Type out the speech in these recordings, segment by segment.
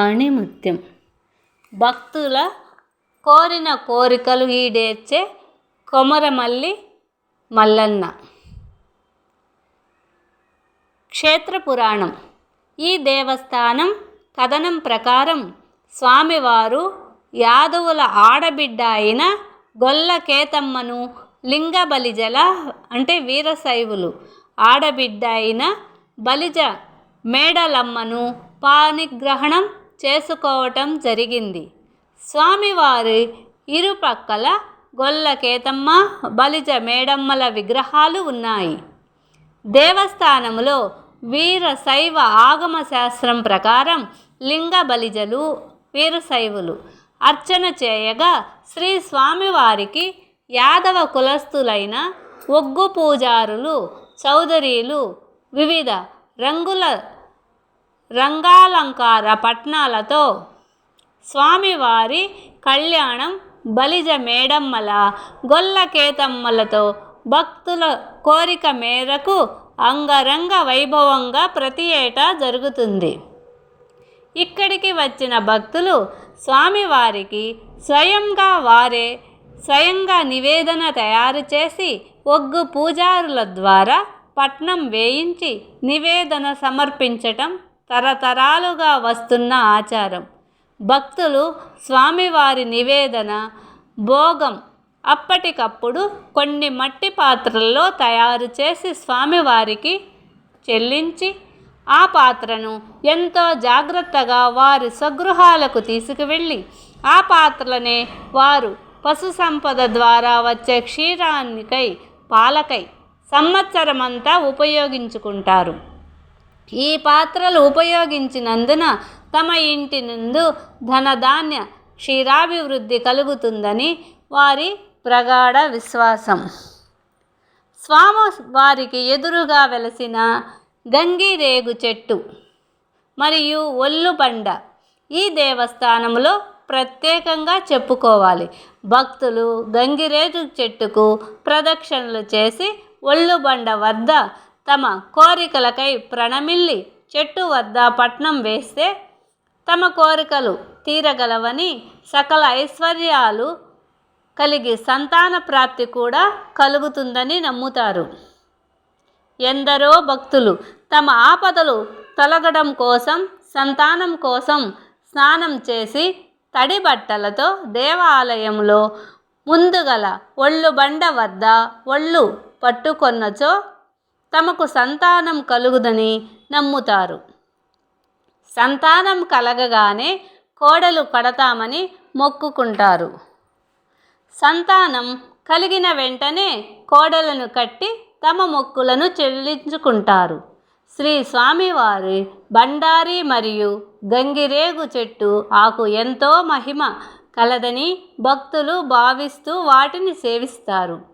ఆణిముత్యం. భక్తుల కోరిన కోరికలు ఈడేర్చే కొమరమల్లి మల్లన్న. క్షేత్ర పురాణం. ఈ దేవస్థానం కథనం ప్రకారం స్వామివారు యాదవుల ఆడబిడ్డ అయిన గొల్ల కేతమ్మను లింగ బలిజల అంటే వీరశైవులు ఆడబిడ్డ అయిన బలిజ మేడలమ్మను పాణిగ్రహణం చేసుకోవటం జరిగింది. స్వామివారి ఇరుపక్కల గొల్ల కేతమ్మ బలిజ మేడమ్మల విగ్రహాలు ఉన్నాయి. దేవస్థానంలో వీరశైవ ఆగమ శాస్త్రం ప్రకారం లింగ బలిజలు వీరశైవులు అర్చన చేయగా శ్రీ స్వామివారికి యాదవ కులస్థులైన ఒగ్గు పూజారులు చౌదరీలు వివిధ రంగుల రంగాలంకార పట్నాలతో స్వామివారి కళ్యాణం బలిజ మేడమ్మల గొల్ల కేతమ్మలతో భక్తుల కోరిక మేరకు అంగరంగ వైభవంగా ప్రతి ఏటా జరుగుతుంది. ఇక్కడికి వచ్చిన భక్తులు స్వామివారికి స్వయంగా వారే స్వయంగా నివేదన తయారు చేసి ఒగ్గు పూజారుల ద్వారా పట్నం వేయించి నివేదన సమర్పించటం తరతరాలుగా వస్తున్న ఆచారం. భక్తులు స్వామివారి నివేదన భోగం అప్పటికప్పుడు కొన్ని మట్టి పాత్రల్లో తయారు చేసి స్వామివారికి చెల్లించి ఆ పాత్రను ఎంతో జాగ్రత్తగా వారి స్వగృహాలకు తీసుకువెళ్ళి ఆ పాత్రలనే వారు పశు సంపద ద్వారా వచ్చే క్షీరానికై పాలకై సంవత్సరమంతా ఉపయోగించుకుంటారు. ఈ పాత్రలు ఉపయోగించినందున తమ ఇంటి నందు ధనధాన్య క్షీరాభివృద్ధి కలుగుతుందని వారి ప్రగాఢ విశ్వాసం. స్వామి వారికి ఎదురుగా వెలసిన గంగిరేగు చెట్టు మరియు ఒల్లుబండ ఈ దేవస్థానంలో ప్రత్యేకంగా చెప్పుకోవాలి. భక్తులు గంగిరేగు చెట్టుకు ప్రదక్షిణలు చేసి ఒళ్ళుబండ వద్ద తమ కోరికలకై ప్రణమిల్లి చెట్టు వద్ద పట్నం వేస్తే తమ కోరికలు తీరగలవని సకల ఐశ్వర్యాలు కలిగి సంతాన ప్రాప్తి కూడా కలుగుతుందని నమ్ముతారు. ఎందరో భక్తులు తమ ఆపదలు తొలగడం కోసం సంతానం కోసం స్నానం చేసి తడి బట్టలతో దేవాలయంలో ముందుగల ఒళ్ళు బండ వద్ద ఒళ్ళు పట్టుకొన్నచో తమకు సంతానం కలుగుదని నమ్ముతారు. సంతానం కలగగానే కోడలు కడతామని మొక్కుకుంటారు. సంతానం కలిగిన వెంటనే కోడలను కట్టి తమ మొక్కులను చెల్లించుకుంటారు. శ్రీ స్వామివారి బండారి మరియు గంగిరేగు చెట్టు ఆకు ఎంతో మహిమ కలదని భక్తులు భావిస్తూ వాటిని సేవిస్తారు.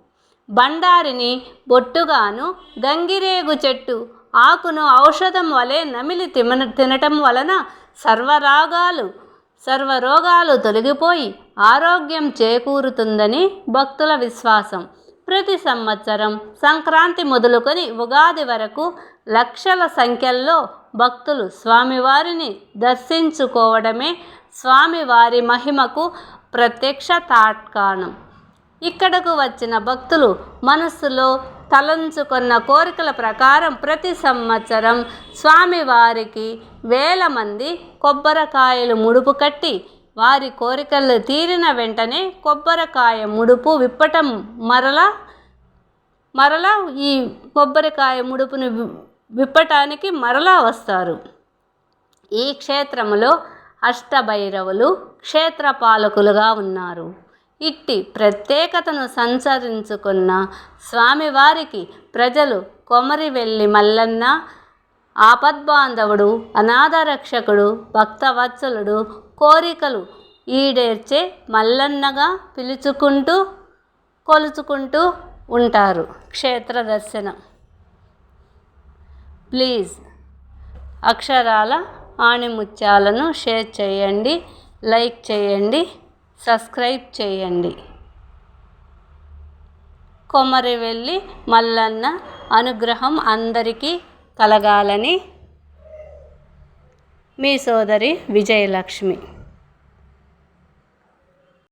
బండారిని బొట్టుగాను గంగిరేగు చెట్టు ఆకును ఔషధం వలె నమిలి తిన తినటం వలన సర్వరాగాలు సర్వరోగాలు తొలగిపోయి ఆరోగ్యం చేకూరుతుందని భక్తుల విశ్వాసం. ప్రతి సంవత్సరం సంక్రాంతి మొదలుకొని ఉగాది వరకు లక్షల సంఖ్యల్లో భక్తులు స్వామివారిని దర్శించుకోవడమే స్వామివారి మహిమకు ప్రత్యక్ష తాట్కాణం. ఇక్కడకు వచ్చిన భక్తులు మనస్సులో తలంచుకున్న కోరికల ప్రకారం ప్రతి సంవత్సరం స్వామివారికి వేల మంది కొబ్బరికాయలు ముడుపు కట్టి వారి కోరికలు తీరిన వెంటనే కొబ్బరికాయ ముడుపు విప్పటం మరలా మరలా ఈ కొబ్బరికాయ ముడుపును విప్పటానికి మరలా వస్తారు. ఈ క్షేత్రంలో అష్టభైరవులు క్షేత్రపాలకులుగా ఉన్నారు. ఇట్టి ప్రత్యేకతను సంచరించుకున్న స్వామివారికి ప్రజలు కొమరివెల్లి మల్లన్న ఆపద్బాంధవుడు అనాథరక్షకుడు భక్తవత్సలుడు కోరికలు ఈడేర్చే మల్లన్నగా పిలుచుకుంటూ కొలుచుకుంటూ ఉంటారు. క్షేత్ర దర్శనం. ప్లీజ్ అక్షరాల ఆణిముత్యాలను షేర్ చేయండి లైక్ చేయండి. సబ్స్క్రైబ్ చేయండి. కొమరివెల్లి మల్లన్న అనుగ్రహం అందరికీ కలగాలని మీ సోదరి విజయలక్ష్మి.